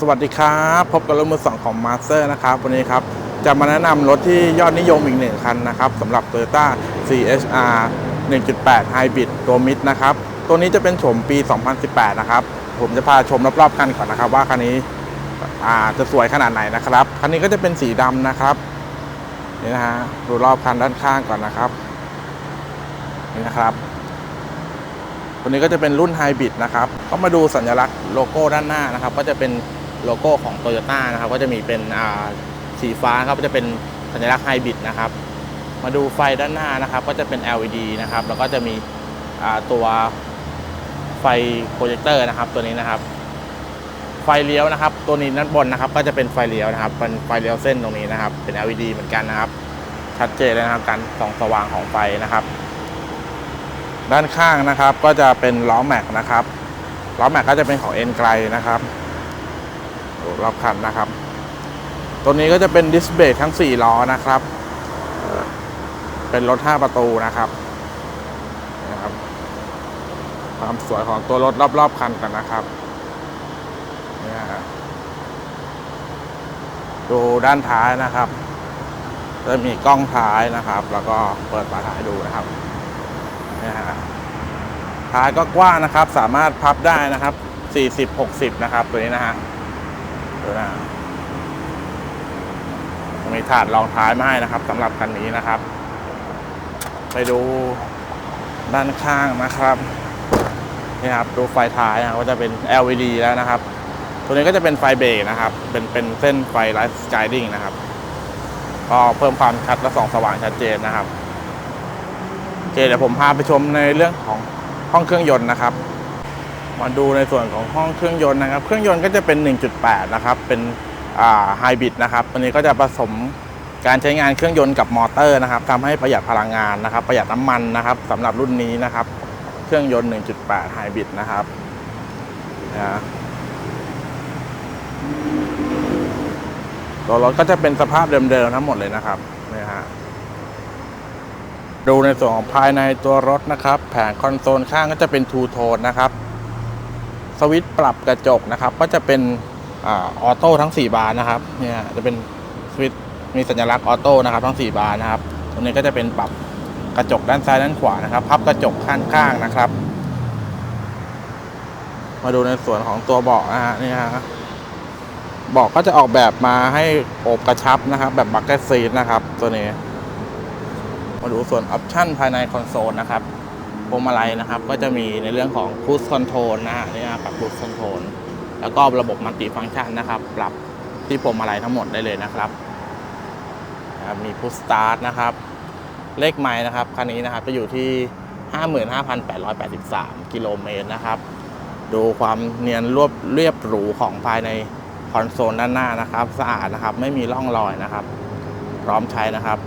สวัสดีครับพบกับรถมือสองของมาสเตอร์นะครับวันนี้ครับจะมาแนะนำรถที่ยอดนิยมอีกหนึ่งคันนะครับสำหรับ Toyota CHR 1.8 Hybrid ตัวมิดนะครับ ตัวนี้จะเป็นโฉมปี 2018 นะครับ ผมจะพาชมรอบๆคันก่อนนะครับ ว่าคันนี้จะสวยขนาดไหนนะครับคันนี้ก็จะเป็นสีดำนะครับนี่นะฮะดูรอบคันด้านข้างก่อนนะครับนี่นะครับตัวนี้ก็จะเป็นรุ่นไฮบริดนะครับ ก็มาดูสัญลักษณ์โลโก้ด้านหน้านะครับ ก็จะเป็น โลโก้ของโตโยต้านะครับก็จะมีเป็นสีฟ้าครับก็จะเป็นสัญลักษณ์ไฮบริดนะครับ มาดูไฟด้านหน้านะครับ ก็จะเป็น LED นะครับ แล้วก็จะมีตัวไฟโปรเจคเตอร์นะครับตัวนี้นะครับ ไฟเลี้ยวนะครับ ตัวนี้ด้านบนนะครับ ก็จะเป็นไฟเลี้ยวนะครับ เป็นไฟเลี้ยวเส้นตรงนี้นะครับ เป็น LED เหมือนกันนะครับ ชัดเจนเลยนะครับการส่องสว่างของไฟนะครับ ด้านข้างนะครับก็จะเป็นล้อแม็กนะครับล้อแม็กก็จะเป็นของเอ็นไกลนะครับ รอบคันนะครับ ตัวนี้ก็จะเป็นดิสเบรกทั้ง 4 ล้อนะครับ เป็นรถ 5 ประตูนะครับนะครับ ความสวยของตัวรถรอบๆคันกันนะครับนี่ฮะดูด้านท้ายนะครับจะมีกล้องท้ายนะครับ แล้วก็เปิดฝาท้ายดูนะครับนะฮะท้ายก็กว้างนะครับ สามารถพับได้นะครับ 40 60 นะครับ ตัวนี้นะฮะ ดูนะมีถาดรองท้ายมาให้นะครับสำหรับคันนี้นะครับ ไปดูด้านข้างนะครับนี่ครับดูไฟท้ายนะก็จะเป็น LED แล้วนะครับ ตัวนี้ก็จะเป็นไฟเบรกนะครับ เป็นเป็นเส้นไฟไลท์สกายดิ้งนะครับ ก็เพิ่มความชัดและส่องสว่างชัดเจนนะครับโอเคเดี๋ยวผมพาไปชมในเรื่องของห้องเครื่องยนต์นะครับ มาดูในส่วนของห้องเครื่องยนต์นะครับ เครื่องยนต์ก็จะเป็น 1.8 นะครับ เป็นไฮบริดนะครับตัวนี้ก็จะผสมการใช้งานเครื่องยนต์กับมอเตอร์นะครับทำให้ประหยัดพลังงานนะครับ ประหยัดน้ำมันนะครับสำหรับรุ่นนี้นะครับ เครื่องยนต์ 1.8 ไฮบริดนะครับนะตัวรถก็จะเป็นสภาพเดิมๆทั้งหมดเลยนะครับนี่ฮะดูในส่วนของภายในตัวรถนะครับ แผงคอนโซลข้างก็จะเป็นทูโทนนะครับ สวิตช์ปรับกระจกนะครับ ก็จะเป็นออโต้ทั้ง 4 บานนะครับเนี่ยจะเป็นสวิตช์มีสัญลักษณ์ออโต้นะครับทั้ง 4 บานนะครับ ตรงนี้ก็จะเป็นปรับกระจกด้านซ้ายด้านขวานะครับ พับกระจกข้างๆนะครับ มาดูในส่วนของตัวเบาะนะฮะนี่ฮะเบาะก็จะออกแบบมาให้โอบกระชับนะครับ แบบบักเก็ตซีทนะครับ ตัวนี้ มาดูส่วนออปชั่นภายในคอนโซลนะครับ พวงมาลัยนะครับ ก็จะมีในเรื่องของ Cruise Control นะฮะนี่นะปรับ Cruise Control แล้วก็ระบบมัลติฟัง c t ชันนะครับ ปรับที่พวงมาลัยทั้งหมดได้เลยนะครับ มี Push Start นะครับ เลขไม้นะครับคันนี้นะครับจะอยู่ที่ 55,883 กิโลเมตรนะครับ ดูความเนียนรวบเรียบหรูของภายในคอนโซลด้านหน้านะครับ สะอาดนะครับ ไม่มีร่องรอยนะครับ พร้อมใช้นะครับ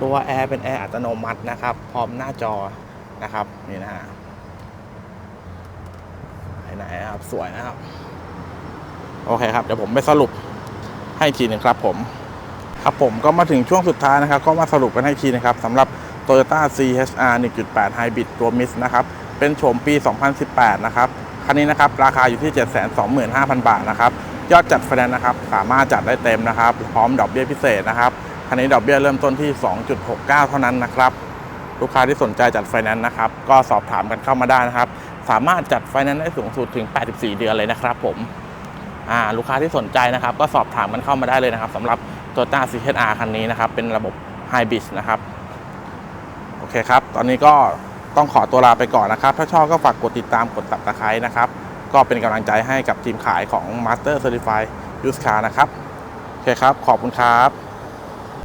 ตัวแอร์เป็นแอร์อัตโนมัตินะครับ พร้อมหน้าจอ นะครับนี่นะฮะไหนๆครับสวยนะครับ โอเคครับเดี๋ยวผมไปสรุปให้ทีหนึงครับ ผมครับผมก็มาถึงช่วงสุดท้ายนะครับ ก็มาสรุปกันให้ทีนะครับสำหรับ Toyota CHR 1.8 Hybrid ตัว Mix นะครับเป็นโฉมปี 2018 นะครับคันนี้นะครับราคาอยู่ที่ 725,000 บาทนะครับยอดจัดไฟแนนซ์นะครับ สามารถจัดได้เต็มนะครับ พร้อมดอกเบี้ยพิเศษนะครับคันนี้ดอกเบี้ยเริ่มต้นที่ 2.69 เท่านั้นนะครับ ลูกค้าที่สนใจจัดไฟแนนซ์นะครับ ก็สอบถามกันเข้ามาได้นะครับ สามารถจัดไฟแนนซ์ได้สูงสุดถึง 84 เดือนเลยนะครับผมลูกค้าที่สนใจนะครับ ก็สอบถามกันเข้ามาได้เลยนะครับสำหรับ Toyota CHR คันนี้นะครับ เป็นระบบ Hybrid นะครับ โอเคครับ ตอนนี้ก็ต้องขอตัวลาไปก่อนนะครับ ถ้าชอบก็ฝากกดติดตามกดตับตะไคร้นะครับ ก็เป็นกำลังใจให้กับทีมขายของ Master Certified Used Car นะครับ โอเคครับ ขอบคุณครับ